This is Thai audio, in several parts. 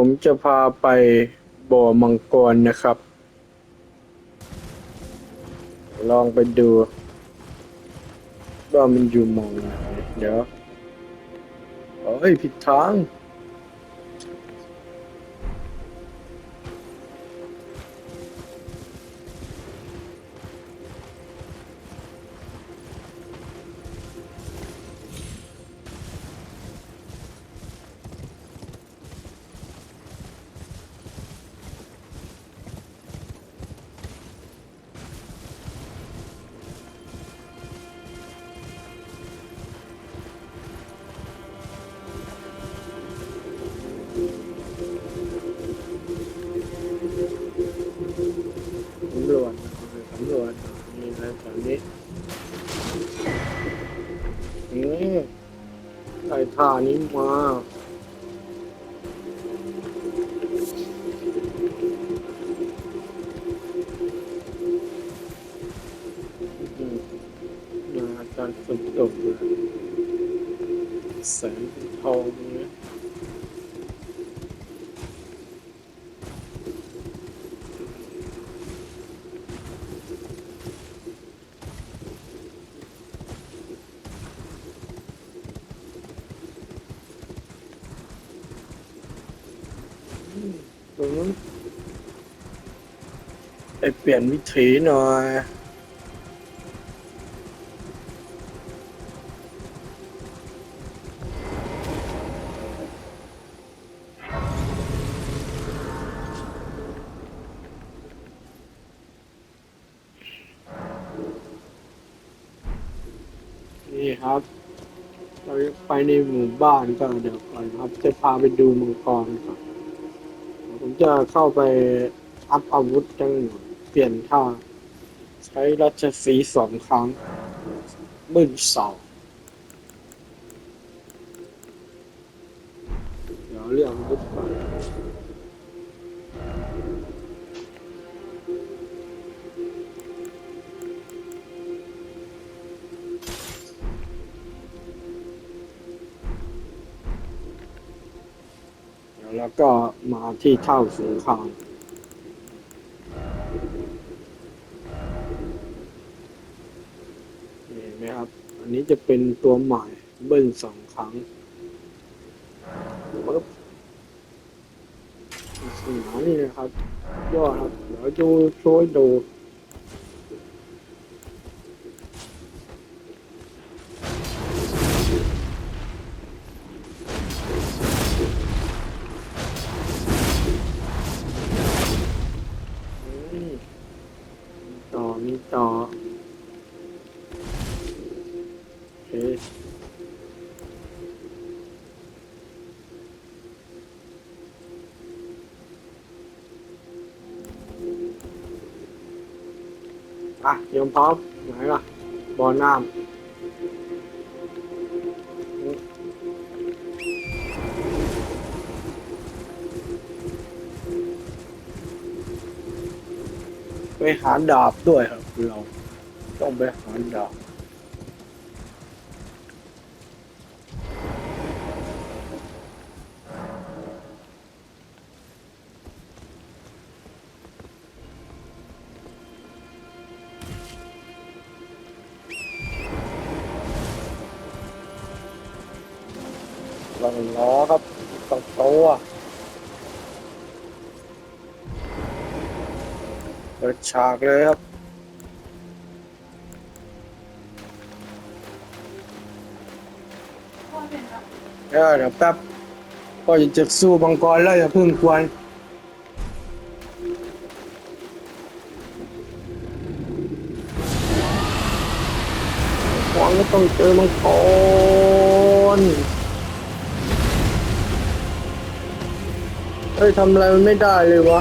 ผมจะพาไปบ่อมังกรนะครับ ลองไปดูว่ามันอยู่มองไหนเดี๋ยวเฮ้ยผิดทาง ไอ้ท่ ไปเปลี่ยนวิถีหน่อยนี่ครับ เราจะไปในหมู่บ้านก็เดี๋ยวก่อนครับ จะพาไปดูมังกรก่อน ผมจะเข้าไปอัพอาวุธจังหนเปลี่ยนท่า ใช้รัชสีสองครั้งบึ้นสองเดี๋ยวเรื่องอาวุธ แล้วก็มาที่เท่าสงครามเห็นไหมครับ อันนี้จะเป็นตัวใหม่เบิ้ลสองครั้งปึ๊บสีหนานี่นะครับยอดครับเดี๋ยวดูช่วยดู อะเตรียมพร้อมไหนล่ะบอลน้ำไปหาดาบด้วยครับเราต้องไปหาดาบ ลองล้อครับต้องโตวเปิดฉากเลยครับเดี๋ยวเดี๋ยวแป๊บก็จะจะสู้บังกรแล้วอย่าเพิ่งกวนหวังก็ต้องเจอมังกร เฮ้ยทำอะไรมันไม่ได้เลยวะ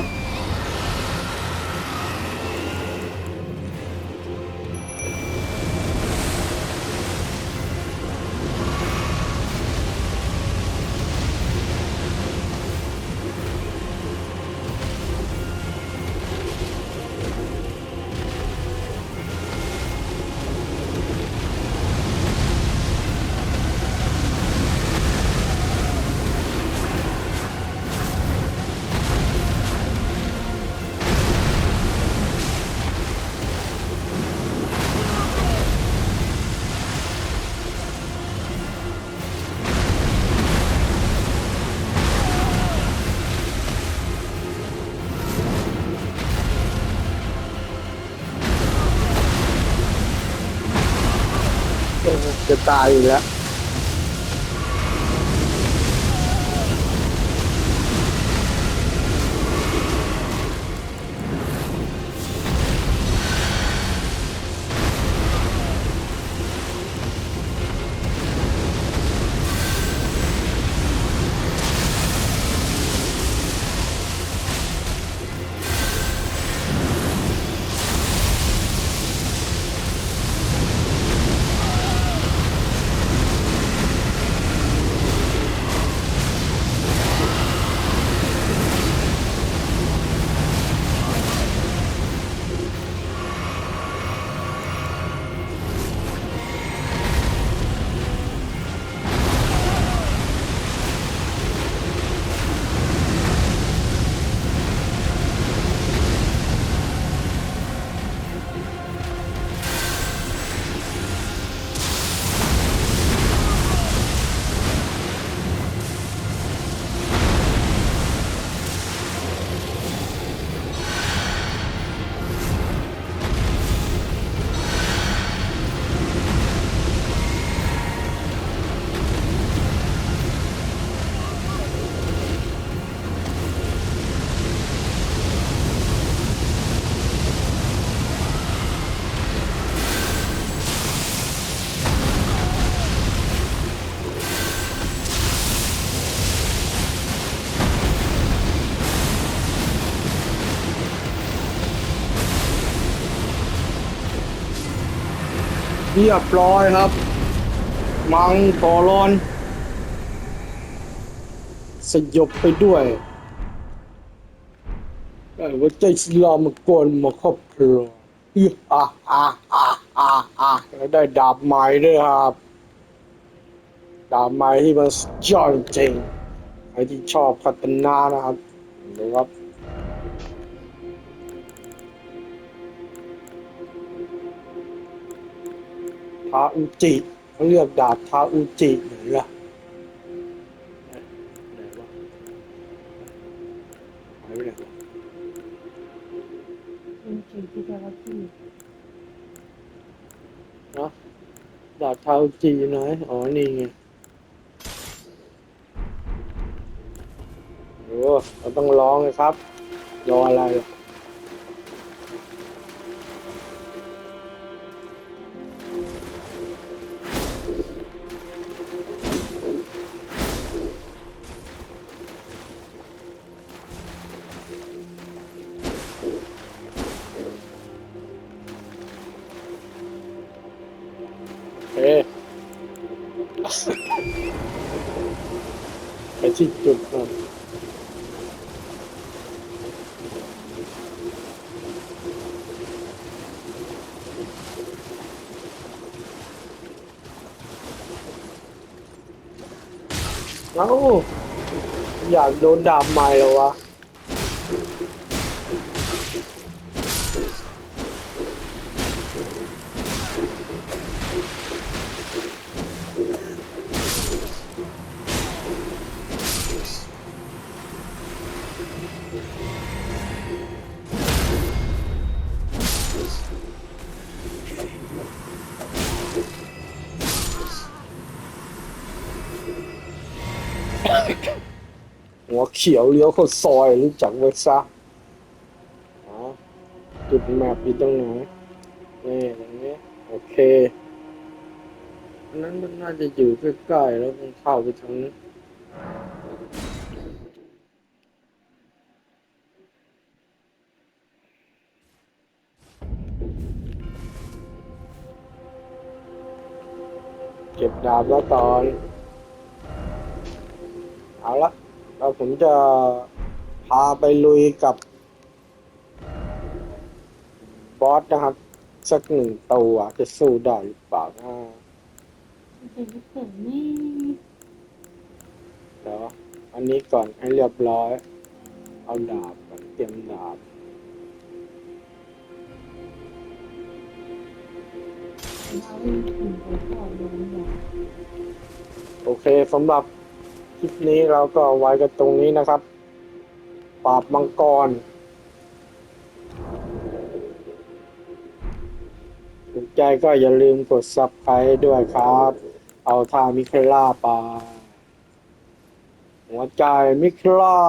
จะตายอยู่แล้ว เรียบร้อยครับ มังกรอน สยบไปด้วยแต่ว่าใจศิลามากรมาครอบครัวอืออะอะอะอะอะแล้วได้ดาบไม้ด้วยครับ ดาบไม้ที่มันยอดจริงใครที่ชอบพัฒนานะครับนะครับาอุจิเขาเรียกดาบทาอุจิไหนล่ะไหนวะหายไปไหนวะเป็นสิ่งที่เจ้าหน้าที่เนาะดาบทาอุจิอยู่ไหนอ๋อนี่ไงโอ้เราต้องร้องเลยครับรออะไรล่ะ สิบจุดก่อนเอ้าอยากโดนดาบใหม่เหรอวะ หัวเขียวเลี้ยวเข้าซอยรู้จักไว้ซะจุดแมปอยู่ตรงไหนนี่ตรงนี้โอเคอันนั้นมันน่าจะอยู่ใกล้ๆแล้วมันเข้าไปทางนี้เก็บดาบแล้วตอน เอาละเราผมจะพาไปลุยกับบอสนะครับ สักหนึ่งตัวจะสู้ได้หรือเปล่านะเนเสียงนี่เดี๋ยวอันนี้ก่อนให้เรียบร้อย เอาดาบก่อนเตรียมดาบเราถึงไปก่อนลงเนี่ยโอเคสำหรับ คลิปนี้เราก็ไว้กันตรงนี้นะครับ ปราบมังกรถูกใจก็อย่าลืมกด subscribe ด้วยครับ เอาทามิเคล่าไปหัวใจมิเคล่า